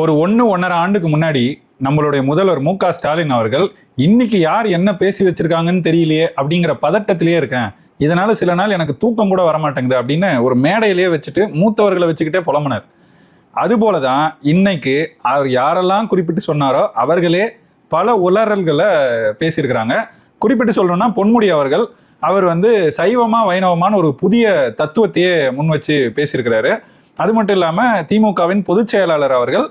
ஒரு ஒன்று ஒன்றரை ஆண்டுக்கு முன்னாடி நம்மளுடைய முதல்வர் மு க ஸ்டாலின் அவர்கள் இன்னைக்கு யார் என்ன பேசி வச்சிருக்காங்கன்னு தெரியலையே அப்படிங்கிற பதட்டத்திலேயே இருக்கேன். இதனால சில நாள் எனக்கு தூக்கம் கூட வரமாட்டேங்குது அப்படின்னு ஒரு மேடையிலேயே வச்சுட்டு மூத்தவர்களை வச்சுக்கிட்டே புலம்புனார். அதுபோல தான் இன்னைக்கு அவர் யாரெல்லாம் குறிப்பிட்டு சொன்னாரோ அவர்களே பல உளறல்களை பேசியிருக்கிறாங்க. குறிப்பிட்டு சொல்லணும்னா பொன்முடி அவர்கள் அவர் வந்து சைவமா வைணவமான ஒரு புதிய தத்துவத்தையே முன் வச்சு பேசியிருக்கிறாரு. அது மட்டும் இல்லாமல் திமுகவின் பொதுச் செயலாளர் அவர்கள்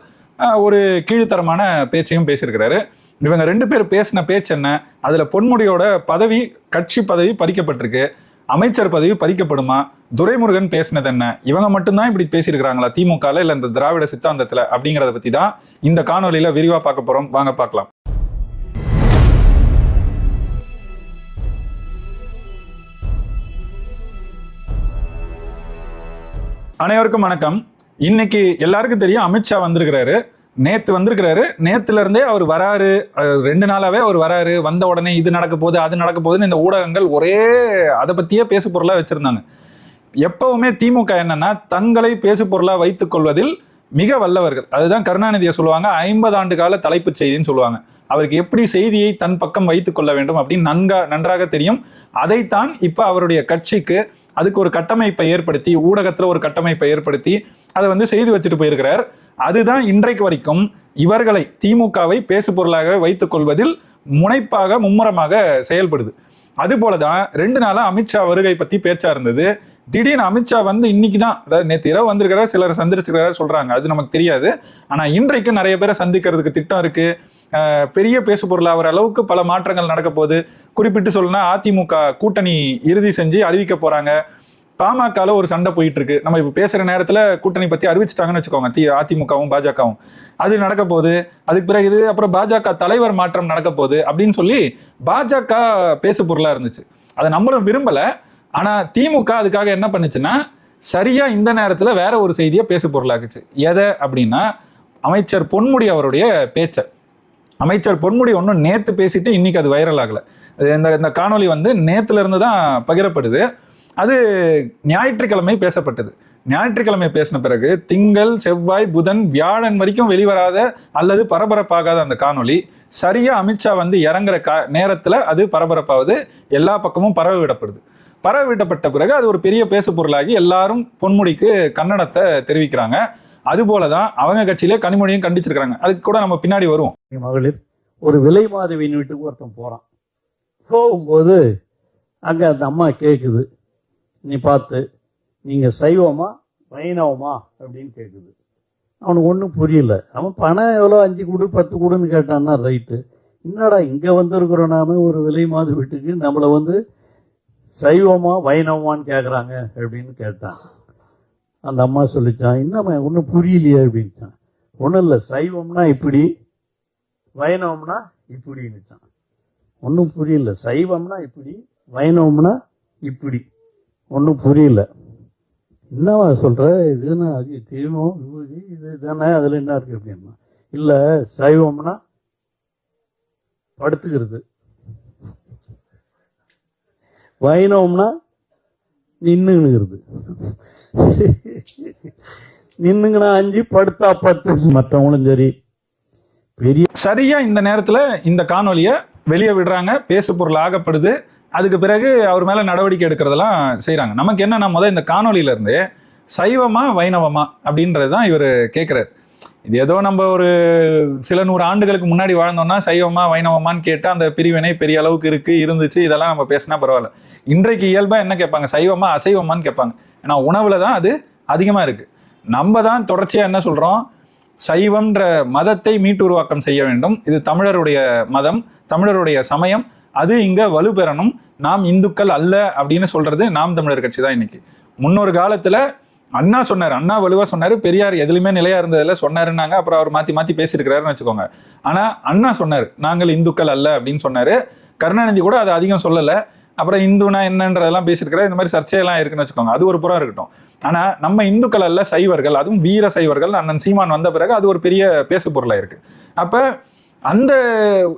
ஒரு கீழ்த்தரமான பேச்சையும் பேசியிருக்கிறாரு. இவங்க ரெண்டு பேர் பேசின பேச்சு என்ன? அதில் பொன்முடியோட பதவி கட்சி பதவி பறிக்கப்பட்டிருக்கு. அமைச்சர் பதவி பறிக்கப்படுமா? துரைமுருகன் பேசினது என்ன? இவங்க மட்டும்தான் இப்படி பேசியிருக்கிறாங்களா? திமுகல இல்லை இந்த திராவிட சித்தாந்தத்தில் அப்படிங்கிறத பற்றி தான் இந்த காணொலியில் விரிவாக பார்க்க போகிறோம் வாங்க பார்க்கலாம். அனைவருக்கும் வணக்கம். இன்னைக்கு எல்லாருக்கும் தெரியும் அமித்ஷா வந்திருக்கிறாரு. நேத்து வந்திருக்கிறாரு. நேத்துல இருந்தே அவர் வராரு. ரெண்டு நாளாவே அவர் வராரு. வந்த உடனே இது நடக்க போகுது அது நடக்க போகுதுன்னு இந்த ஊடகங்கள் ஒரே அதை பத்தியே பேசு பொருளா வச்சிருந்தாங்க. எப்பவுமே திமுக என்னன்னா தங்களை பேசு பொருளா வைத்துக் கொள்வதில் மிக வல்லவர்கள். அதுதான் கருணாநிதியை சொல்லுவாங்க ஐம்பது ஆண்டு கால தலைப்புச் செய்தின்னு சொல்லுவாங்க. அவருக்கு எப்படி செய்தியை தன் பக்கம் வைத்துக் கொள்ள வேண்டும் அப்படின்னு நன்கா நன்றாக தெரியும். அதைத்தான் இப்போ அவருடைய கட்சிக்கு அதுக்கு ஒரு கட்டமைப்பை ஏற்படுத்தி ஊடகத்தில் ஒரு கட்டமைப்பை ஏற்படுத்தி அதை வந்து செய்து வச்சுட்டு போயிருக்கிறார். அதுதான் இன்றைக்கு வரைக்கும் இவர்களை திமுகவை பேசு பொருளாக வைத்துக் கொள்வதில் முனைப்பாக மும்முரமாக செயல்படுது. அதுபோல தான் ரெண்டு நாளாக அமித்ஷா வருகை பற்றி பேச்சா இருந்தது. திடீர்னு அமித்ஷா வந்து இன்னைக்கு தான் அதாவது நேற்று இரவு வந்திருக்கிறார் சிலர் சந்திச்சிருக்கிறார் சொல்கிறாங்க அது நமக்கு தெரியாது. ஆனால் இன்றைக்கு நிறைய பேரை சந்திக்கிறதுக்கு திட்டம் இருக்குது பெரிய பேசு பொருளாகிற அளவுக்கு பல மாற்றங்கள் நடக்க போகுது. குறிப்பிட்டு சொல்லணும்னா அதிமுக கூட்டணி இறுதி செஞ்சு அறிவிக்க போகிறாங்க பாமகவில் ஒரு சண்டை போயிட்டு இருக்கு நம்ம இப்போ பேசுகிற நேரத்தில் கூட்டணி பற்றி அறிவிச்சிட்டாங்கன்னு வச்சுக்கோங்க. தி அதிமுகவும் பாஜகவும். அது நடக்க போகுது. அதுக்கு பிறகு இது அப்புறம் பாஜக தலைவர் மாற்றம் நடக்க போகுது அப்படின்னு சொல்லி பாஜக பேசு பொருளாக இருந்துச்சு. அதை நம்மளும் விரும்பலை. ஆனால் திமுக அதுக்காக என்ன பண்ணுச்சுன்னா சரியாக இந்த நேரத்தில் வேற ஒரு செய்தியை பேசு பொருளாக்குச்சு. எதை அப்படின்னா அமைச்சர் பொன்முடி அவருடைய பேச்சை. அமைச்சர் பொன்முடி ஒன்றும் நேற்று பேசிட்டு இன்னைக்கு அது வைரல் ஆகலை. அது இந்த இந்த காணொலி வந்து நேற்றுலேருந்து தான் பகிரப்படுது. அது ஞாயிற்றுக்கிழமை பேசப்பட்டது. ஞாயிற்றுக்கிழமை பேசின பிறகு திங்கள் செவ்வாய் புதன் வியாழன் வரைக்கும் வெளிவராத அல்லது பரபரப்பாகாத அந்த காணொலி சரியா அமித்ஷா வந்து இறங்குற கா நேரத்தில் அது பரபரப்பாவது எல்லா பக்கமும் பரவ விடப்படுது பரவ விடப்பட்ட பிறகு அது ஒரு பெரிய பேசு பொருளாகி எல்லாரும் பொன்முடிக்கு கன்னடத்தை தெரிவிக்கிறாங்க. அது தான் அவங்க கட்சியிலே கனிமொழியும் கண்டிச்சிருக்காங்க அதுக்கு கூட நம்ம பின்னாடி வருவோம். மகளிர் ஒரு விலை மாதவியின் வீட்டுக்கு ஒருத்தன் போறான். போகும்போது அங்க அந்த அம்மா கேக்குது. நீ பார்த்து நீங்க சைவமா வைணவமா? அப்படின்னு கேக்குது. அவனுக்கு ஒன்றும் புரியல. அவன் பணம் எவ்வளோ அஞ்சு கொடு பத்து கொடுன்னு கேட்டான்னா ரைட்டு. என்னடா இங்க வந்திருக்கிறோம் நாம ஒரு விலை மாத வீட்டுக்கு நம்மள வந்து சைவமா வைணவமான்னு கேக்குறாங்க அப்படின்னு கேட்டான். அந்த அம்மா சொல்லிச்சான் என்னம்மா ஒன்றும் புரியலையே அப்படின்ட்டான் ஒன்றும் இல்லை சைவம்னா இப்படி வைணவம்னா இப்படின்னுச்சான். ஒன்றும் புரியல சைவம்னா இப்படி வைணவம்னா இப்படி. ஒன்றும் புரியல. என்னவா சொல்ற? இதுன்னா அது தீமம் விபூதி இது தானே அதுல என்ன இருக்கு? அப்படின்னா இல்ல சைவம்னா படுத்துக்கிறது. வைணவம்னா நின்னுங்கிறது நின்னுங்கனா அஞ்சு படுத்தா பத்து. மற்றவங்களும் சரி. பெரிய சரியா இந்த நேரத்துல இந்த காணொலியை வெளியே விடுறாங்க. பேசு பொருள் ஆகப்படுது. அதுக்கு பிறகு அவர் மேல நடவடிக்கை எடுக்கிறதெல்லாம் செய்யறாங்க நமக்கு என்னன்னா முதல் இந்த காணொலியில இருந்து சைவமா வைணவமா அப்படின்றது தான் இவர் கேட்கிறாரு இது ஏதோ நம்ம ஒரு சில நூறு ஆண்டுகளுக்கு முன்னாடி வாழ்ந்தோம்னா சைவமா வைணவமான்னு கேட்டால் அந்த பிரிவினை பெரிய அளவுக்கு இருக்குது இருந்துச்சு இதெல்லாம் நம்ம பேசினா பரவாயில்ல. இன்றைக்கு இயல்பாக என்ன கேட்பாங்க? சைவமா அசைவமான்னு கேட்பாங்க. ஏன்னா உணவில் தான் அது அதிகமாக இருக்குது நம்ம தான் தொடர்ச்சியாக என்ன சொல்கிறோம் சைவம்ன்ற மதத்தை மீட்டு உருவாக்கம் செய்ய வேண்டும். இது தமிழருடைய மதம் தமிழருடைய சமயம். அது இங்கே வலுப்பெறணும். நாம் இந்துக்கள் அல்ல அப்படின்னு சொல்கிறது நாம் தமிழர் கட்சி தான் இன்னைக்கு. முன்னொரு காலத்தில் அண்ணா சொன்னார் அண்ணா வலுவா சொன்னாரு பெரியார் எதுலையுமே நிலையா இருந்ததுல சொன்னாருன்னாங்க அப்புறம் அவர் மாத்தி மாத்தி பேசியிருக்கிறாருன்னு வச்சுக்கோங்க. ஆனா அண்ணா சொன்னார் நாங்கள் இந்துக்கள் அல்ல அப்படின்னு சொன்னாரு. கருணாநிதி கூட அதை அதிகம் சொல்லல. அப்புறம் இந்துனா என்னன்றதெல்லாம் பேசியிருக்கிறார். இந்த மாதிரி சர்ச்சையெல்லாம் இருக்குன்னு வச்சுக்கோங்க. அது ஒரு புறம் இருக்கட்டும். ஆனா நம்ம இந்துக்கள் அல்ல சைவர்கள் அதுவும் வீர சைவர்கள் அண்ணன் சீமான் வந்த பிறகு அது ஒரு பெரிய பேசு பொருளா இருக்கு. அப்ப அந்த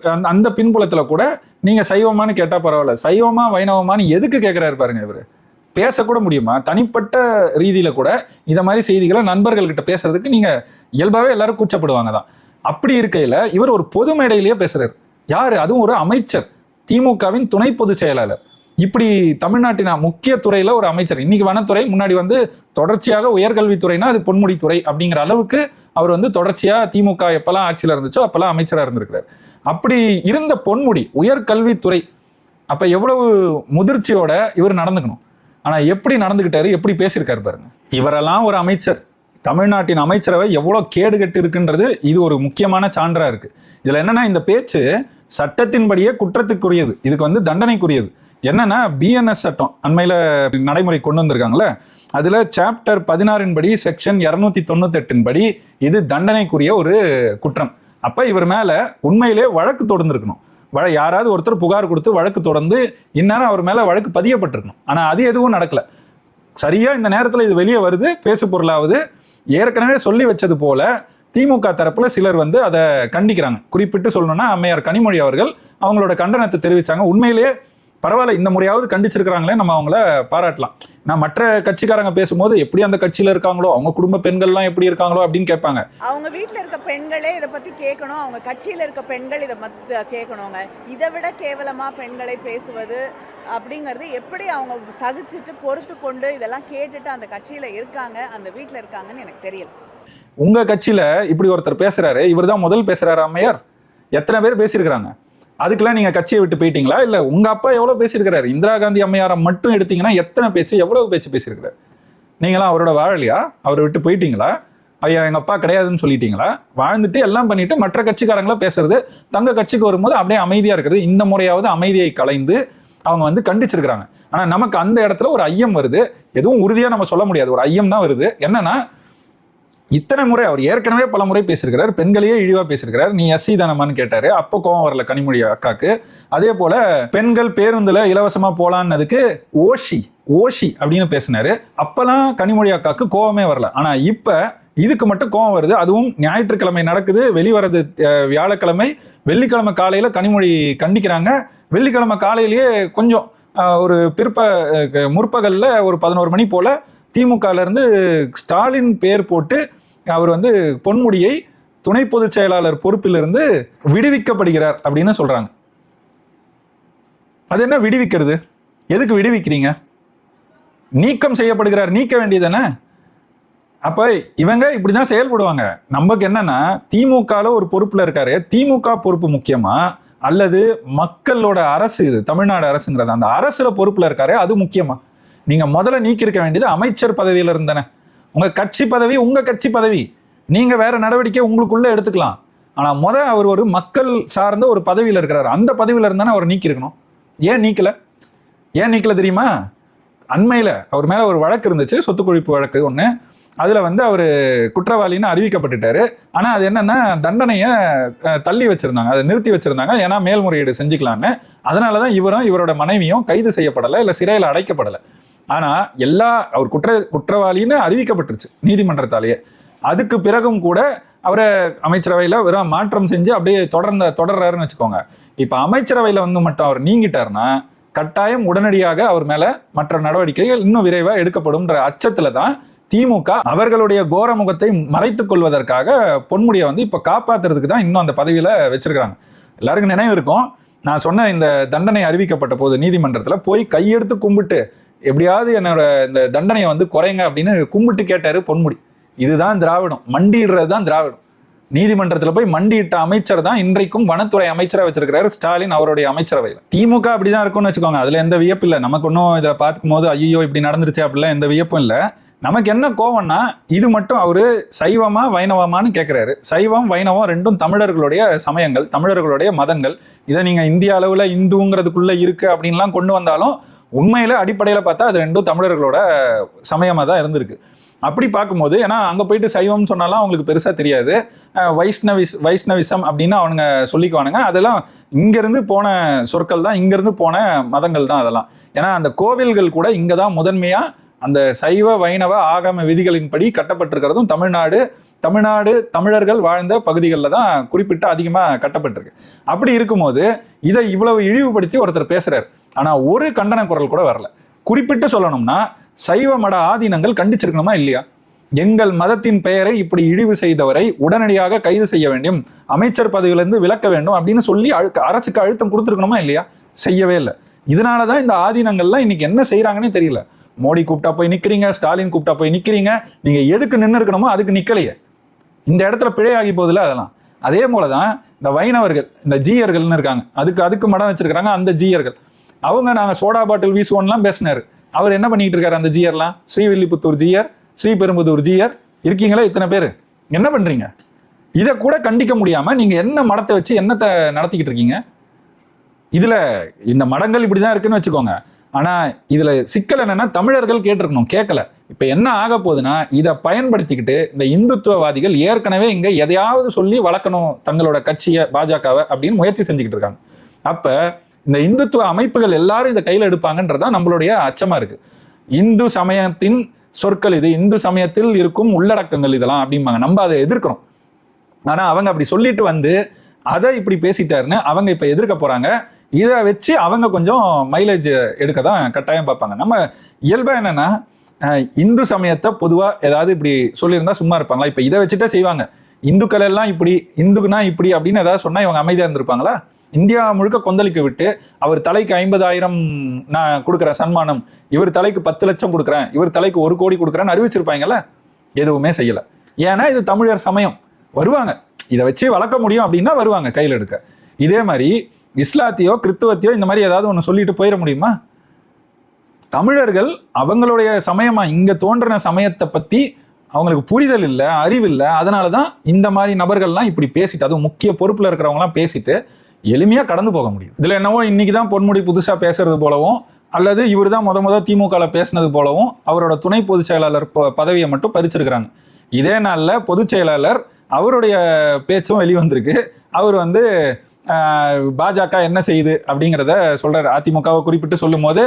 அந்த- அந்த பின்புலத்துல கூட நீங்க சைவமான்னு கேட்டா பரவாயில்ல. சைவமா வைணவமான்னு எதுக்கு கேட்கிறாரு பாருங்க இவரு? பேசக்கூட முடியுமா? தனிப்பட்ட ரீதியில் கூட இதை மாதிரி செய்திகளை நண்பர்கள்கிட்ட பேசுறதுக்கு நீங்கள் இயல்பாகவே எல்லாரும் கூச்சப்படுவாங்க தான். அப்படி இருக்கையில் இவர் ஒரு பொது மேடையிலேயே பேசுறாரு. யார்? அதுவும் ஒரு அமைச்சர். திமுகவின் துணை பொதுச் செயலாளர். இப்படி தமிழ்நாட்டின் முக்கிய துறையில் ஒரு அமைச்சர். இன்னைக்கு வனத்துறை முன்னாடி வந்து தொடர்ச்சியாக உயர்கல்வித்துறைனா அது பொன்முடித்துறை அப்படிங்கிற அளவுக்கு அவர் வந்து தொடர்ச்சியாக திமுக எப்பெல்லாம் ஆட்சியில் இருந்துச்சோ அப்பெல்லாம் அமைச்சராக இருந்திருக்கிறார். அப்படி இருந்த பொன்முடி உயர்கல்வித்துறை அப்போ எவ்வளவு முதிர்ச்சியோட இவர் நடந்துக்கணும்? ஆனால் எப்படி நடந்துக்கிட்டாரு எப்படி பேசியிருக்காரு பாருங்க. இவரெல்லாம் ஒரு அமைச்சர். தமிழ்நாட்டின் அமைச்சரவை எவ்வளோ கேடு கட்டு இருக்குன்றது இது ஒரு முக்கியமான சான்றாக இருக்குது இதில் என்னென்னா இந்த பேச்சு சட்டத்தின்படியே குற்றத்துக்குரியது. இதுக்கு வந்து தண்டனைக்குரியது. என்னன்னா பிஎன்எஸ் சட்டம் அண்மையில் நடைமுறை கொண்டு வந்திருக்காங்களே அதில் சாப்டர் பதினாறின் படி செக்ஷன் இரநூத்தி தொண்ணூத்தெட்டின் படி இது தண்டனைக்குரிய ஒரு குற்றம். அப்போ இவர் மேலே உண்மையிலே வழக்கு தொடர்ந்துருக்கணும் யாராவது ஒருத்தர் புகார் கொடுத்து வழக்கு தொடர்ந்து இந்நேரம் அவர் மேலே வழக்கு பதியப்பட்டிருக்கணும். ஆனால் அது எதுவும் நடக்கல. சரியாக இந்த நேரத்தில் இது வெளியே வருது. பேசு பொருளாவது ஏற்கனவே சொல்லி வச்சது போல திமுக தரப்பில் சிலர் வந்து அதை கண்டிக்கிறாங்க. குறிப்பிட்டு சொல்லணும்னா அம்மையார் கனிமொழி அவர்கள் அவங்களோட கண்டனத்தை தெரிவித்தாங்க உண்மையிலேயே பரவாயில்ல இந்த முறையாவது கண்டிச்சிருக்கிறாங்களே நம்ம அவங்கள பாராட்டலாம். நான் மற்ற கட்சிக்காரங்க பேசும்போது எப்படி அந்த கட்சியில இருக்காங்களோ அவங்க குடும்ப பெண்கள்லாம் எப்படி இருக்காங்களோ அப்படின்னு கேட்பாங்க. அவங்க வீட்ல இருக்க பெண்களே இதை பத்தி கேட்கணும். அவங்க கட்சியில இருக்க பெண்கள் இதை மத்த கேட்கணுங்க. இதை விட கேவலமா பெண்களை பேசுவது அப்படிங்கிறது எப்படி அவங்க சகிச்சுட்டு பொறுத்து கொண்டு இதெல்லாம் கேட்டுட்டு அந்த கட்சியில இருக்காங்க அந்த வீட்ல இருக்காங்கன்னு எனக்கு தெரியல. உங்க கட்சியில இப்படி ஒருத்தர் பேசுறாரு. இவர் தான் முதல் பேசுறாரு அம்மையார். எத்தனை பேர் பேசியிருக்கிறாங்க? அதுக்கெல்லாம் நீங்க கட்சியை விட்டு போயிட்டீங்களா? இல்ல உங்க அப்பா எவ்வளவு பேசியிருக்கிறாரு? இந்திரா காந்தி அம்மையாரை மட்டும் எடுத்தீங்கன்னா எத்தனை பேச்சு எவ்வளவு பேச்சு பேசியிருக்கிறாரு? நீங்களாம் அவரோட வாழலையா? அவரை விட்டு போயிட்டீங்களா? ஐயா எங்க அப்பா கிடையாதுன்னு சொல்லிட்டீங்களா? வாழ்ந்துட்டு எல்லாம் பண்ணிட்டு மற்ற கட்சிக்காரங்களா பேசுறது தங்க கட்சிக்கு வரும்போது அப்படியே அமைதியா இருக்கிறது இந்த முறையாவது அமைதியை கலைந்து அவங்க வந்து கண்டிச்சிருக்கிறாங்க. ஆனா நமக்கு அந்த இடத்துல ஒரு ஐயம் வருது. எதுவும் உறுதியா நம்ம சொல்ல முடியாது. ஒரு ஐயம் தான் வருது. என்னன்னா இத்தனை முறை அவர் ஏற்கனவே பல முறை பேசியிருக்கிறார் பெண்களையே இழிவா பேசியிருக்கிறார். நீ எஸ்சி தானமான்னு கேட்டாரு. அப்போ கோவம் வரல கனிமொழி அக்காக்கு. அதே போல பெண்கள் பேருந்துல இலவசமா போலான்னதுக்கு ஓஷி ஓஷி அப்படின்னு பேசினாரு. அப்பெல்லாம் கனிமொழி அக்காக்கு கோவமே வரல. ஆனா இப்ப இதுக்கு மட்டும் கோவம் வருது. அதுவும் ஞாயிற்றுக்கிழமை நடக்குது. வெளிவரது வியாழக்கிழமை வெள்ளிக்கிழமை காலையில கனிமொழி கண்டிக்கிறாங்க. வெள்ளிக்கிழமை காலையிலேயே கொஞ்சம் ஒரு பிற்ப அஹ், முற்பகல்ல ஒரு பதினோரு மணி போல திமுகல இருந்து ஸ்டாலின் பேர் போட்டு அவர் வந்து பொன்முடியை துணை பொதுச் செயலாளர் பொறுப்பிலிருந்து விடுவிக்கப்படுகிறார் அப்படின்னு சொல்றாங்க. அது என்ன விடுவிக்கிறது? எதுக்கு விடுவிக்கிறீங்க? நீக்கம் செய்யப்படுகிறார் நீக்க வேண்டியதானே அப்ப இவங்க இப்படிதான் செயல்படுவாங்க. நமக்கு என்னன்னா திமுகல ஒரு பொறுப்புல இருக்காரு. திமுக பொறுப்பு முக்கியமா? அல்லது மக்களோட அரசு இது தமிழ்நாடு அரசுங்கிறது. அந்த அரசுல பொறுப்புல இருக்காரு அது முக்கியமா? நீங்க முதல்ல நீக்கியிருக்க வேண்டியது அமைச்சர் பதவியில இருந்தன உங்கள் கட்சி பதவி உங்கள் கட்சி பதவி. நீங்கள் வேறு நடவடிக்கை உங்களுக்குள்ளே எடுத்துக்கலாம். ஆனால் முத அவர் ஒரு மக்கள் சார்ந்த ஒரு பதவியில் இருக்கிறார். அந்த பதவியில் இருந்தானே அவர் நீக்கியிருக்கணும். ஏன் நீக்கலை? ஏன் நீக்கலை தெரியுமா? அண்மையில் அவர் மேலே ஒரு வழக்கு இருந்துச்சு சொத்து குழிப்பு வழக்கு ஒன்று அதில் வந்து அவர் குற்றவாளின்னு அறிவிக்கப்பட்டுட்டாரு. ஆனால் அது என்னென்னா தண்டனையை தள்ளி வச்சுருந்தாங்க. அதை நிறுத்தி வச்சுருந்தாங்க. ஏன்னா மேல்முறையீடு செஞ்சுக்கலான்னு. அதனாலதான் இவரும் இவரோட மனைவியும் கைது செய்யப்படலை இல்லை சிறையில் அடைக்கப்படலை. ஆனா எல்லா அவர் குற்ற குற்றவாளின்னு அறிவிக்கப்பட்டுருச்சு நீதிமன்றத்தாலேயே. அதுக்கு பிறகும் கூட அவரை அமைச்சரவையில் வெறும் மாற்றம் செஞ்சு அப்படியே தொடர்ந்த தொடர்றாருன்னு வச்சுக்கோங்க. இப்போ அமைச்சரவையில் வந்து மட்டும் அவர் நீங்கிட்டாருன்னா கட்டாயம் உடனடியாக அவர் மேல மற்ற நடவடிக்கைகள் இன்னும் விரைவாக எடுக்கப்படும்ன்ற அச்சத்துல தான் திமுக அவர்களுடைய கோர முகத்தை மறைத்துக் கொள்வதற்காக பொன்முடியை வந்து இப்போ காப்பாத்துறதுக்கு தான் இன்னும் அந்த பதவியில வச்சிருக்காங்க எல்லாருக்கும் நினைவு இருக்கும். நான் சொன்ன இந்த தண்டனை அறிவிக்கப்பட்ட போது நீதிமன்றத்தில் போய் கையெடுத்து கும்பிட்டு எப்படியாவது என்னோட இந்த தண்டனையை வந்து குறைங்க அப்படின்னு கும்பிட்டு கேட்டாரு பொன்முடி. இதுதான் திராவிடம். மண்டிடுறது தான் திராவிடம். நீதிமன்றத்தில் போய் மண்டியிட்ட அமைச்சர் தான் இன்றைக்கும் வனத்துறை அமைச்சராக வச்சிருக்கிறாரு ஸ்டாலின் அவருடைய அமைச்சரவையில். திமுக அப்படிதான் இருக்கும்னு வச்சுக்கோங்க. அதுல எந்த வியப்பு இல்லை. நமக்கு ஒன்றும் இதில் பார்க்கும் போது ஐயோ இப்படி நடந்துருச்சு அப்படிலாம் எந்த வியப்பும் இல்லை. நமக்கு என்ன கோவம்னா இது மட்டும் அவரு சைவமா வைணவமான்னு கேட்கிறாரு சைவம் வைணவம் ரெண்டும் தமிழர்களுடைய சமயங்கள் தமிழர்களுடைய மதங்கள். இதை நீங்க இந்திய அளவுல இந்துங்கிறதுக்குள்ள இருக்கு அப்படின்லாம் கொண்டு வந்தாலும் உண்மையில் அடிப்படையில் பார்த்தா அது ரெண்டும் தமிழர்களோட சமயமாக தான் இருந்திருக்கு. அப்படி பார்க்கும்போது ஏன்னா அங்கே போயிட்டு சைவம்னு சொன்னாலாம் அவங்களுக்கு பெருசாக தெரியாது. வைஷ்ணவிஸ் வைஷ்ணவிசம் அப்படின்னு அவனுங்க சொல்லிக்குவானுங்க. அதெல்லாம் இங்கேருந்து போன சொற்கள் தான் இங்கேருந்து போன மதங்கள் தான் அதெல்லாம். ஏன்னா அந்த கோவில்கள் கூட இங்கே தான் முதன்மையாக அந்த சைவ வைணவ ஆகம விதிகளின்படி கட்டப்பட்டிருக்கிறதும் தமிழ்நாடு தமிழ்நாடு தமிழர்கள் வாழ்ந்த பகுதிகளில் தான் குறிப்பிட்டு அதிகமாக கட்டப்பட்டிருக்கு. அப்படி இருக்கும்போது இதை இவ்வளவு இழிவுபடுத்தி ஒருத்தர் பேசுகிறார் ஆனால் ஒரு கண்டன குரல் கூட வரல. குறிப்பிட்டு சொல்லணும்னா சைவ மட ஆதீனங்கள் கண்டிச்சிருக்கணுமா இல்லையா? எங்கள் மதத்தின் பெயரை இப்படி இழிவு செய்தவரை உடனடியாக கைது செய்ய வேண்டும். அமைச்சர் பதவியிலிருந்து விலக்க வேண்டும் அப்படின்னு சொல்லி அழு- அரசுக்கு அழுத்தம் கொடுத்துருக்கணுமா இல்லையா? செய்யவே இல்லை. இதனால தான் இந்த ஆதீனங்கள்லாம் இன்னைக்கு என்ன செய்கிறாங்கன்னே தெரியல. மோடி கூப்பிட்டா போய் நிற்கிறீங்க ஸ்டாலின் கூப்பிட்டா போய் நிற்கிறீங்க நீங்கள் எதுக்கு நின்று இருக்கணுமோ அதுக்கு நிற்கலையே இந்த இடத்துல பிழையாகி போதில்ல அதெல்லாம். அதே போல தான் இந்த வைணவர்கள் இந்த ஜீயர்கள்னு இருக்காங்க. அதுக்கு அதுக்கு மடம் வச்சிருக்காங்க அந்த ஜீயர்கள். அவங்க நாங்கள் சோடா பாட்டில் வீசுவோம்லாம் பேசினார். அவர் என்ன பண்ணிட்டு இருக்காரு அந்த ஜீயர்லாம்? ஸ்ரீவில்லிபுத்தூர் ஜீயர் ஸ்ரீபெரும்புதூர் ஜீயர் இருக்கீங்களா இத்தனை பேர்? என்ன பண்ணுறீங்க இதை கூட கண்டிக்க முடியாமல் நீங்கள் என்ன மடத்தை வச்சு என்னத்தை நடத்திக்கிட்டு இருக்கீங்க? இதில் இந்த மடங்கள் இப்படி தான் இருக்குன்னு வச்சுக்கோங்க. ஆனால் இதில் சிக்கல் என்னென்னா தமிழர்கள் கேட்டிருக்கணும் கேட்கல இப்போ என்ன ஆக போகுதுன்னா இதை பயன்படுத்திக்கிட்டு இந்த இந்துத்துவவாதிகள் ஏற்கனவே இங்கே எதையாவது சொல்லி வளர்க்கணும் தங்களோட கட்சியை பாஜகவை அப்படின்னு முயற்சி செஞ்சுக்கிட்டு இருக்காங்க. அப்போ இந்த இந்துத்துவ அமைப்புகள் எல்லாரும் இதை கையில் எடுப்பாங்கன்றதான் நம்மளுடைய அச்சமாக இருக்குது இந்து சமயத்தின் சொற்கள் இது இந்து சமயத்தில் இருக்கும் உள்ளடக்கங்கள் இதெல்லாம் அப்படிம்பாங்க. நம்ம அதை எதிர்க்கிறோம். ஆனால் அவங்க அப்படி சொல்லிட்டு வந்து அதை இப்படி பேசிட்டாருன்னு அவங்க இப்போ எதிர்க்க போகிறாங்க இதை வச்சு அவங்க கொஞ்சம் மைலேஜ் எடுக்க தான் கட்டாயம் பார்ப்பாங்க. நம்ம இயல்பாக என்னென்னா இந்து சமயத்தை பொதுவாக ஏதாவது இப்படி சொல்லியிருந்தா சும்மா இருப்பாங்களா? இப்போ இதை வச்சுட்டே செய்வாங்க. இந்துக்கள் எல்லாம் இப்படி இந்துக்குனா இப்படி அப்படின்னு ஏதாவது சொன்னால் இவங்க அமைதியாக இருந்திருப்பாங்களா? இந்தியா முழுக்க கொந்தளிக்க விட்டு அவர் தலைக்கு ஐம்பதாயிரம் நான் கொடுக்குறேன் சன்மானம் இவர் தலைக்கு பத்து லட்சம் கொடுக்குறேன் இவர் தலைக்கு ஒரு கோடி கொடுக்குறேன்னு அறிவிச்சிருப்பாங்கல்ல? எதுவுமே செய்யலை. ஏன்னா இது தமிழர் சமயம். வருவாங்க. இதை வச்சு வளர்க்க முடியும் அப்படின்னா வருவாங்க கையில் எடுக்க. இதே மாதிரி இஸ்லாத்தையோ கிறித்துவத்தையோ இந்த மாதிரி ஏதாவது ஒன்று சொல்லிட்டு போயிட முடியுமா? தமிழர்கள் அவங்களுடைய சமயமா இங்க தோன்றின சமயத்தை பத்தி அவங்களுக்கு புரிதல் இல்லை அறிவு இல்லை. அதனால தான் இந்த மாதிரி நபர்கள்லாம் இப்படி பேசிட்டு அதுவும் முக்கிய பொறுப்பில் இருக்கிறவங்கலாம் பேசிட்டு எளிமையாக கடந்து போக முடியும். இதில் என்னவோ இன்றைக்கி தான் பொன்முடி புதுசாக பேசுறது போலவும் அல்லது இவர் தான் முத முத திமுகவில் பேசினது போலவும் அவரோட துணை பொதுச் செயலாளர் ப- பதவியை மட்டும் பறிச்சிருக்கிறாங்க. இதே நாளில் பொதுச் செயலாளர் அவருடைய பேச்சும் வெளிவந்திருக்கு. அவர் வந்து பாஜக என்ன செய்யுது அப்படிங்கிறத சொல்கிறார் அதிமுகவை குறிப்பிட்டு சொல்லும் போது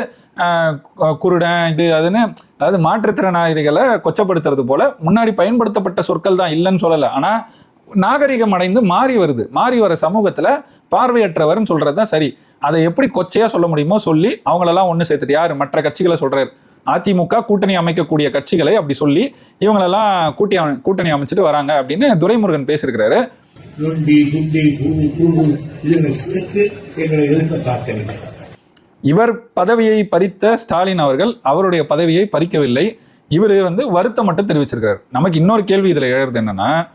குருடன் இது அதுன்னு அதாவது மாற்றுத்திறனாளிகளை கொச்சப்படுத்துறது போல முன்னாடி பயன்படுத்தப்பட்ட சொற்கள் தான் இல்லைன்னு சொல்லலை. ஆனால் நாகரிகம் அடைந்து மாறி வருது. மாறி வர சமூகத்தில் பார்வையற்றவர்னு சொல்கிறது தான் சரி. அதை எப்படி கொச்சையாக சொல்ல முடியுமோ சொல்லி அவங்களெல்லாம் ஒன்று சேர்த்துட்டு யார்? மற்ற கட்சிகளை சொல்கிறார் அதிமுக கூட்டணி அமைக்கக்கூடிய கட்சிகளை அப்படி சொல்லி இவங்களெல்லாம் கூட்டி அமை- கூட்டணி அமைச்சிட்டு வராங்க அப்படின்னு துரைமுருகன் பேசியிருக்கிறாரு. நொண்டி குண்டி குழு குழு இதுகளை சேர்த்து எங்களை எதிர்க்க பார்க்கவில்லை இவர் பதவியை பறித்த ஸ்டாலின் அவர்கள் அவருடைய பதவியை பறிக்கவில்லை. இவர் வந்து வருத்தம் மட்டும் தெரிவிச்சிருக்கிறார். நமக்கு இன்னொரு கேள்வி இதில் எழுறது என்னன்னா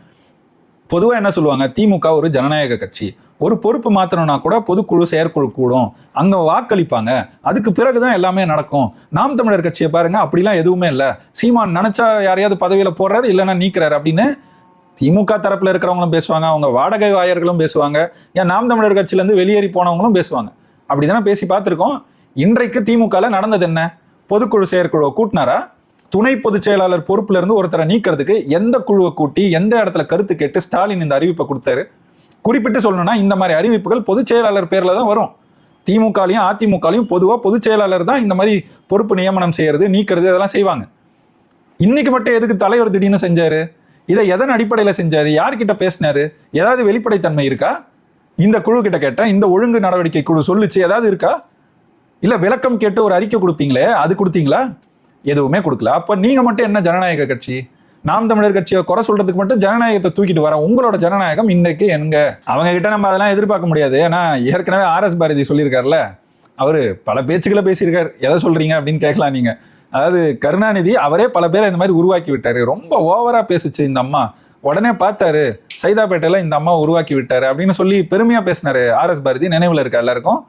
பொதுவாக என்ன சொல்லுவாங்க? திமுக ஒரு ஜனநாயக கட்சி. ஒரு பொறுப்பு மாத்தணும்னா கூட பொதுக்குழு செயற்குழு கூடும். அங்கே வாக்களிப்பாங்க. அதுக்கு பிறகுதான் எல்லாமே நடக்கும். நாம் தமிழர் கட்சியை பாருங்க அப்படிலாம் எதுவுமே இல்லை. சீமான் நினைச்சா யாரையாவது பதவியில் போடுறாரு இல்லைன்னா நீக்கிறாரு அப்படின்னு திமுக தரப்புல இருக்கிறவங்களும் பேசுவாங்க அவங்க வாடகை வாயர்களும் பேசுவாங்க ஏன் நாம் தமிழர் கட்சியிலேருந்து வெளியேறி போனவங்களும் பேசுவாங்க. அப்படிதானே பேசி பார்த்துருக்கோம். இன்றைக்கு திமுகவில் நடந்தது என்ன? பொதுக்குழு செயற்குழுவை கூட்டினாரா? துணை பொதுச் செயலாளர் பொறுப்புல இருந்து ஒருத்தரை நீக்கிறதுக்கு எந்த குழுவை கூட்டி எந்த இடத்துல கருத்து கேட்டு ஸ்டாலின் இந்த அறிவிப்பை கொடுத்தாரு? குறிப்பிட்டு சொல்லணும்னா இந்த மாதிரி அறிவிப்புகள் பொதுச் செயலாளர் பேரில் தான் வரும். திமுகலையும் அதிமுகலையும் பொதுவாக பொதுச் செயலாளர் தான் இந்த மாதிரி பொறுப்பு நியமனம் செய்யறது நீக்கிறது இதெல்லாம் செய்வாங்க. இன்னைக்கு மட்டும் எதுக்கு தலைவர் திடீர்னு செஞ்சாரு? இதை எதன் அடிப்படையில் செஞ்சார்? யார்கிட்ட பேசினாரு? ஏதாவது வெளிப்படைத்தன்மை இருக்கா? இந்த குழு கிட்ட கேட்டேன் இந்த ஒழுங்கு நடவடிக்கை குழு சொல்லுச்சு ஏதாவது இருக்கா? இல்லை விளக்கம் கேட்டு ஒரு அறிக்கை கொடுப்பீங்களே அது கொடுத்தீங்களா? எதுவுமே கொடுக்கல. அப்போ நீங்கள் மட்டும் என்ன ஜனநாயக கட்சி? நாம் தமிழர் கட்சியை குறை சொல்றதுக்கு மட்டும் ஜனநாயகத்தை தூக்கிட்டு வர உங்களோட ஜனநாயகம் இன்னைக்கு எங்க? அவங்க கிட்ட நம்ம அதெல்லாம் எதிர்பார்க்க முடியாது. ஏன்னா ஏற்கனவே ஆர் எஸ் பாரதி சொல்லியிருக்காருல்ல. அவர் பல பேச்சுக்களை பேசியிருக்கார். எதை சொல்றீங்க அப்படின்னு கேட்கலாம் நீங்கள் அதாவது கருணாநிதி அவரே பல பேரை இந்த மாதிரி உருவாக்கி விட்டாரு. ரொம்ப ஓவரா பேசுச்சு இந்த அம்மா. உடனே பார்த்தாரு சைதாப்பேட்டையில இந்த அம்மா உருவாக்கி விட்டாரு அப்படின்னு சொல்லி பெருமையா பேசினாரு ஆர் எஸ் பாரதி நினைவுல இருக்கா எல்லாருக்கும்?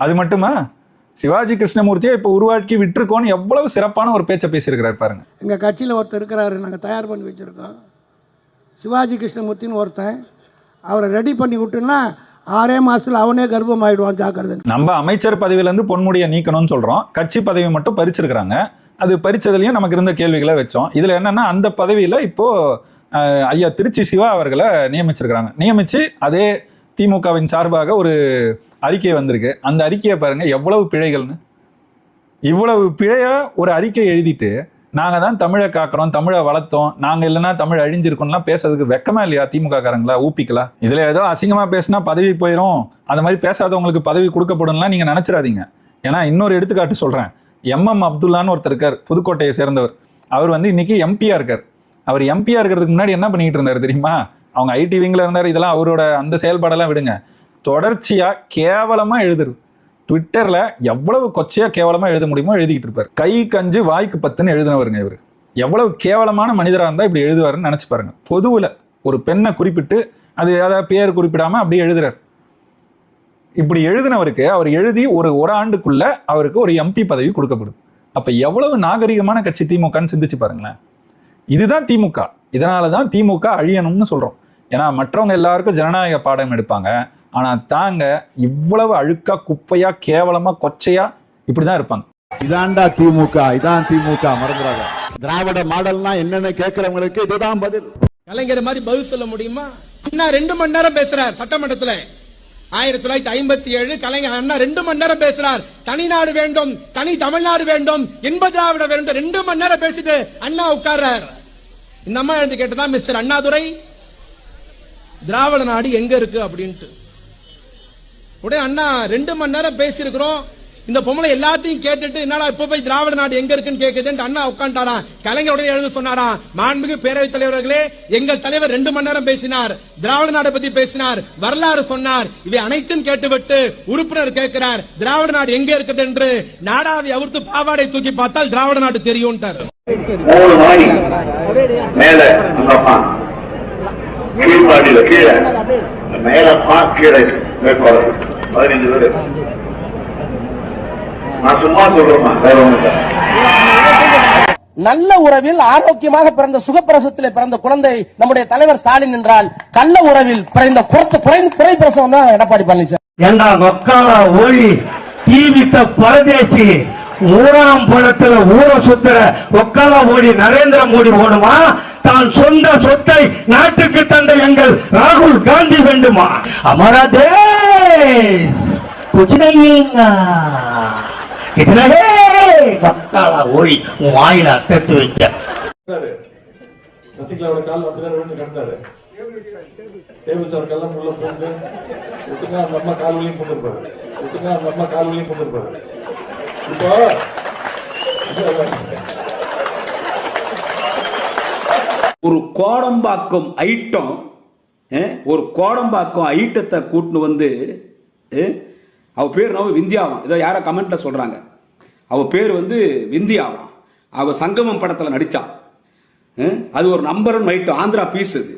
அது மட்டுமா? சிவாஜி கிருஷ்ணமூர்த்தியை இப்போ உருவாக்கி விட்டுருக்கோன்னு எவ்வளவு சிறப்பான ஒரு பேச்சை பேசியிருக்கிறார் பாருங்க. எங்கள் கட்சியில் ஒருத்தர் இருக்கிறாரு நாங்கள் தயார் பண்ணி வச்சுருக்கோம். சிவாஜி கிருஷ்ணமூர்த்தின்னு ஒருத்தன் அவரை ரெடி பண்ணி விட்டுன்னா ஆறே மாதத்தில் அவனே கர்ப்பம் ஆயிடுவான் ஜாக்கிரதை. நம்ம அமைச்சர் பதவியிலேருந்து பொன்முடியை நீக்கணும்னு சொல்றோம். கட்சி பதவி மட்டும் பறிச்சிருக்கிறாங்க. அது பறிச்சதுலயும் நமக்கு இருந்த கேள்விகளை வச்சோம். இதுல என்னன்னா அந்த பதவியில இப்போ ஐயா திருச்சி சிவா அவர்களை நியமிச்சிருக்கிறாங்க. நியமிச்சு அதே திமுகவின் சார்பாக ஒரு அறிக்கை வந்திருக்கு. அந்த அறிக்கையை பாருங்க எவ்வளவு பிழைகள்னு. இவ்வளவு பிழையா ஒரு அறிக்கை எழுதிட்டு நாங்கள் தான் தமிழை காக்கிறோம் தமிழை வளர்த்தோம் நாங்கள் இல்லைன்னா தமிழ் அழிஞ்சிருக்கோம்லாம் பேசுறதுக்கு வெக்கமா இல்லையா திமுக காரங்களா ஊப்பிக்கலாம் இதில் ஏதோ அசிங்கமாக பேசினா பதவி போயிடும் அந்த மாதிரி பேசாதவங்களுக்கு பதவி கொடுக்கப்படும்லாம் நீங்கள் நினச்சிடாதீங்க. ஏன்னா இன்னொரு எடுத்துக்காட்டு சொல்கிறேன் எம்எம் அப்துல்லான்னு ஒருத்தர் இருக்கார் புதுக்கோட்டையை சேர்ந்தவர். அவர் வந்து இன்றைக்கி எம்பியா இருக்கார். அவர் எம்பியா இருக்கிறதுக்கு முன்னாடி என்ன பண்ணிக்கிட்டு இருந்தார் தெரியுமா? அவங்க ஐடி விங்கில் இருந்தார் இதெல்லாம் அவரோட அந்த செயல்பாடெல்லாம் விடுங்க. தொடர்ச்சியாக கேவலமாக எழுதுறது. ட்விட்டரில் எவ்வளவு கொச்சையாக கேவலமாக எழுத முடியுமோ எழுதிக்கிட்டு இருப்பார். கை கஞ்சு வாய்க்கு பத்துன்னு எழுதினவருங்க இவர். எவ்வளவு கேவலமான மனிதராக இருந்தால் இப்படி எழுதுவாருன்னு நினச்சி பாருங்க. பொதுவில் ஒரு பெண்ணை குறிப்பிட்டு அது அதாவது பேர் குறிப்பிடாம அப்படியே எழுதுறார். இப்படி எழுதினவருக்கு அவர் எழுதி ஒரு ஒரு ஆண்டுக்குள்ளே அவருக்கு ஒரு எம்பி பதவி கொடுக்கப்படுது. அப்போ எவ்வளவு நாகரிகமான கட்சி திமுகன்னு சிந்திச்சு பாருங்களேன். இதுதான் திமுக. இதனால தான் திமுக அழியணும்னு சொல்கிறோம் ஏன்னா மற்றவங்க எல்லாருக்கும் ஜனநாயக பாடம் எடுப்பாங்க. ஆனா தாங்க இவ்வளவு அழுக்கா குப்பையா கேவலமா கொச்சையா இப்படிதான் இருப்பாங்க. இதான்டா திமுக இதான் திமுக மறந்துடாத திராவிட மாடல்னா என்னன்னு கேக்குறவங்களுக்கு இதுதான் பதில். கலைஞர் மாதிரி பதில் சொல்ல முடியுமா? அண்ணா ரெண்டு மணி நேரம் பேசுறார் சட்டமன்றத்துல. ஆயிரத்தி தொள்ளாயிரத்தி ஐம்பத்தி ஏழு கலைஞர் அண்ணா ரெண்டு மணி நேரம் பேசுறார். தனி நாடு வேண்டும் தனி தமிழ்நாடு வேண்டும் இன்ப திராவிட வேண்டும் ரெண்டு மணி நேரம் பேசிட்டு அண்ணா உட்கார்றார். இந்த அம்மா எழுந்து கேட்டதா மிஸ்டர் அண்ணாதுரை. திராவிட நாடு எங்க இருக்கு அப்படின்ட்டு. உடனே அண்ணா ரெண்டு மணி நேரம் பேசியிருக்கிறோம். இந்த பொம்பளை எல்லாத்தையும் கேட்டுட்டு என்னடா இப்ப போய் திராவிட நாடு எங்க இருக்குன்னு கேக்குதுன்னு அண்ணா உட்காந்துட்டாரா கலைஞர் உடனே எழுந்து சொன்னாரா மாண்புமிகு பேரவைத் தலைவர்களே எங்கள் தலைவர் ரெண்டு மணி நேரம் பேசினார். திராவிட நாடு பத்தி பேசினார். வரலாறு சொன்னார். இவை அனைத்தும் கேட்டுவிட்டு உறுப்பினர் கேட்கிறார். திராவிட நாடு எங்க இருக்குது என்று நாடாவை அவுர்த்து பாவாடை தூக்கி பார்த்தால் திராவிட நாடு தெரியும் மேல கீழ்பாடியில கீழே. மேலப்பா கீழே மேற்கொள்ள பதினஞ்சு பேர். நான் சும்மா சொல்றேம்மா வேற இல்லை. நல்ல உறவில் ஆரோக்கியமாக பிறந்த சுகப்பிரசவத்தில் பிறந்த குழந்தை நம்முடைய தலைவர் ஸ்டாலின் என்றால் கள்ள உறவில் பிறந்த குறைந்த குறை- பிரசவம் தான் எடப்பாடி பழனிசாமி. ஏண்டா மொக்கால ஓடி தீவித்த பரதேசி மூணாம் படத்துல ஊர சுத்துற ஒக்கால மோடி நரேந்திர மோடி ஓடுமா? தான் சொந்த சொத்தை நாட்டுக்கு தந்த எங்கள் ராகுல் காந்தி வேண்டுமா? அமராதே தேஷ் பக்காலா ஓடி உன் வாயில அத்தத்து வைக்க. சசிகலாவோட கால் அப்படிதான் விழுந்து கிடந்தாரு டேபிள் இப்போ ஒரு கோடம்பாக்கம் ஐட்டம் ஒரு கோடம்பாக்கம் ஐட்டத்தை கூட்டின்னு வந்து அவ பேர் நம்ம விந்தியாவான் இதை யாரோ கமெண்ட்ல சொல்றாங்க. அவ பேர் வந்து விந்தியாவான் அவ சங்கமம் படத்தில் நடிச்சான் அது ஒரு number one item Andhra piece அது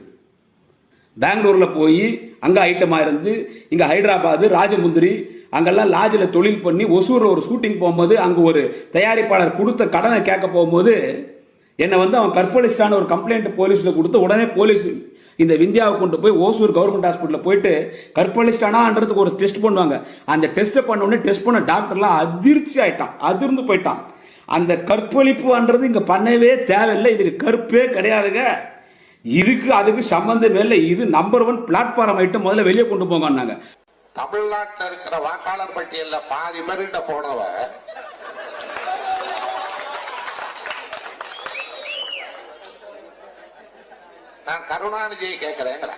பெங்களூர்ல போய் அங்க ஐட்டமா இருந்து இங்க ஹைதராபாத் ராஜமுந்திரி அங்கெல்லாம் லாட்ஜில் தொழில் பண்ணி ஒசூரில் ஒரு ஷூட்டிங் போகும்போது அங்கே ஒரு தயாரிப்பாளர் கொடுத்த கடனை கேட்க போகும்போது என்னை வந்து அவன் கற்பழிச்சிட்டான ஒரு கம்ப்ளைண்ட் போலீஸில் கொடுத்து உடனே போலீஸ் இந்த விந்தியாவை கொண்டு போய் ஓசூர் கவர்மெண்ட் ஹாஸ்பிட்டலில் போயிட்டு கற்பழிச்சிட்டானான்றதுக்கு ஒரு டெஸ்ட் பண்ணுவாங்க. அந்த டெஸ்ட்டை பண்ண உடனே டெஸ்ட் பண்ண டாக்டர்லாம் அதிர்ச்சி ஆயிட்டான் அதிர்ந்து போயிட்டான். அந்த கற்பழிப்புன்றது இங்கே பண்ணவே தேவையில்லை இதுக்கு கற்பே கிடையாதுங்க. இதுக்கு அதுக்கு சம்மந்தமே இல்லை இது நம்பர் ஒன் பிளாட்ஃபார்ம் ஐட்டம் முதல்ல வெளியே கொண்டு போங்கன்னாங்க. தமிழ்நாட்டில் இருக்கிற வாக்காளர் பட்டியலில் பாதி பேர்கிட்ட போனவ. நான் கருணாநிதியை கேட்கிறேங்கிற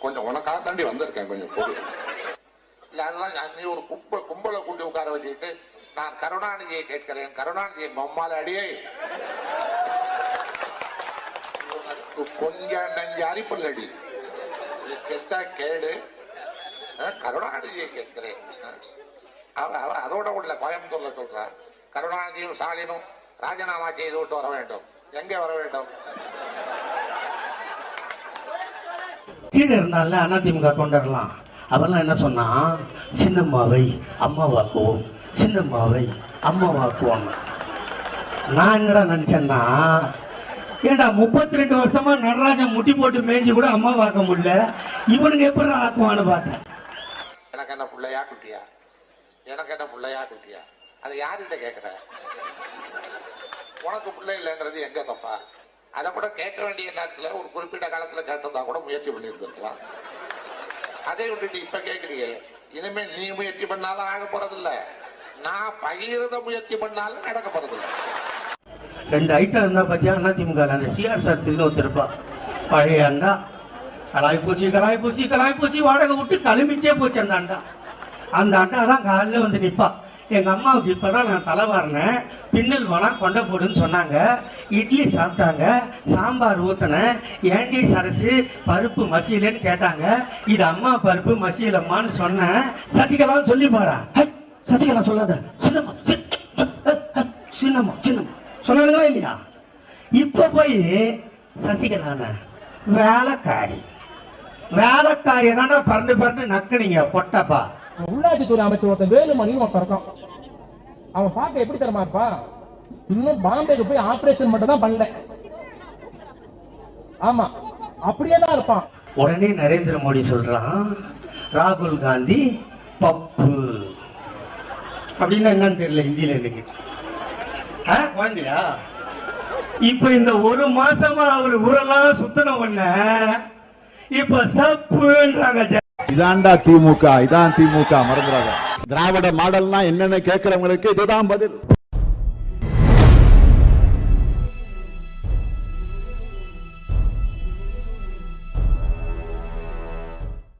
கொஞ்சம் உனக்காக தாண்டி வந்திருக்கேன் கொஞ்சம் பொறு. இல்ல அதுதான் நீ ஒரு கும்ப கும்பலை கொண்டு உட்கார வச்சுக்கிட்டு நான் கருணாநிதியை கேட்கிறேன். கருணாநிதியை மம்மால அடியே. கொஞ்சம் நஞ்சு அரிப்பல் அடி இது கேடு? கருணாநிதியை கேட்கிறேன். அவ அவ அதோட உள்ள கோயம்புத்தூர்ல சொல்ற கருணாநிதியும் ஸ்டாலினும் ராஜினாமா செய்து விட்டு வர வேண்டும். எங்கே வர வேண்டும்? கீழே இருந்தால அதிமுக தொண்டர்லாம். அவெல்லாம் என்ன சொன்னா சின்னம்மாவை அம்மாவாக்குவோம் சின்னம்மாவை அம்மாவாக்குவோம். நான் என்னடா நினைச்சேன்னா ஏண்டா முப்பத்தி ரெண்டு வருஷமா நடராஜன் முட்டி போட்டு மேய்ஞ்சி கூட அம்மா பார்க்க முடியல. இவனுங்க எப்படி ஆக்குவான்னு பார்த்தேன். எனக்கு என்ன பிள்ளையா குட்டியா? எனக்கு என்ன பிள்ளையா குட்டியா? அதை யார்கிட்ட கேட்குற உனக்கு பிள்ளை இல்லைன்றது எங்க தப்பா? அதை கூட கேட்க வேண்டிய நேரத்துல ஒரு குறிப்பிட்ட காலத்துல கேட்டதா கூட முயற்சி பண்ணியிருந்திருக்கலாம். அதை விட்டுட்டு இப்ப கேட்கறியே இனிமே நீ முயற்சி பண்ணாலும் ஆக போறதில்ல. நான் பகிர்த முயற்சி பண்ணாலும் நடக்க போறதில்லை. ரெண்டு ஐட்டம் இருந்தா பார்த்தியா திமுக அந்த சிஆர் சர்ச்சில் ஒருத்தருப்பா பழைய அண்டா கலாய் பூச்சி கலாய் பூச்சி கலாய் பூச்சி வாடகை விட்டு தழுமிச்சே போச்சு அந்த அண்டா அந்த அண்டா தான் காலையில் வந்து நிற்பா எங்கள் அம்மாவுக்கு இப்போ தான் நான் தலை வரனேன். பின்னல் வனா கொண்ட போடுன்னு சொன்னாங்க. இட்லி சாப்பிட்டாங்க. சாம்பார் ஊற்றினேன் ஏண்டி சரசு பருப்பு மசியலன்னு கேட்டாங்க. இது அம்மா பருப்பு மசியலம்மான்னு சொன்னேன். சசிகலான்னு சொல்லி போறா சசிகலா சொல்லாத. சின்னம்மா சின்னம்மா சின்னம்மா. சொன்னாங்களா இல்லையா? இப்ப போய் சசிகலான வேலைக்காரி. வேலைக்காரிய தானே பறந்து பறந்து நக்குனீங்க பொட்டப்பா. உள்ளாட்சித்துறை அமைச்சர் ஒருத்தன் வேலுமணின்னு ஒருத்தன் அவன் பார்க்க எப்படி தரமா இருப்பான் இன்னும் பாம்பேக்கு போய் ஆபரேஷன் மட்டும் தான் பண்ணல. ஆமா அப்படியே தான் இருப்பான். உடனே நரேந்திர மோடி சொல்றான் ராகுல் காந்தி பப்பு. அப்படின்னா என்னன்னு தெரியல ஹிந்தியில எனக்கு குழந்தையா இப்ப இந்த ஒரு மாசமா அவர் ஊரெல்லாம் சுத்தன பண்ண இப்ப சப்புன்றாங்க இதாண்டா இதான்டா திமுக இதான் திமுக மறந்துடாத திராவிட மாடல்னா என்னன்னு கேட்கிறவங்களுக்கு இதுதான் பதில்.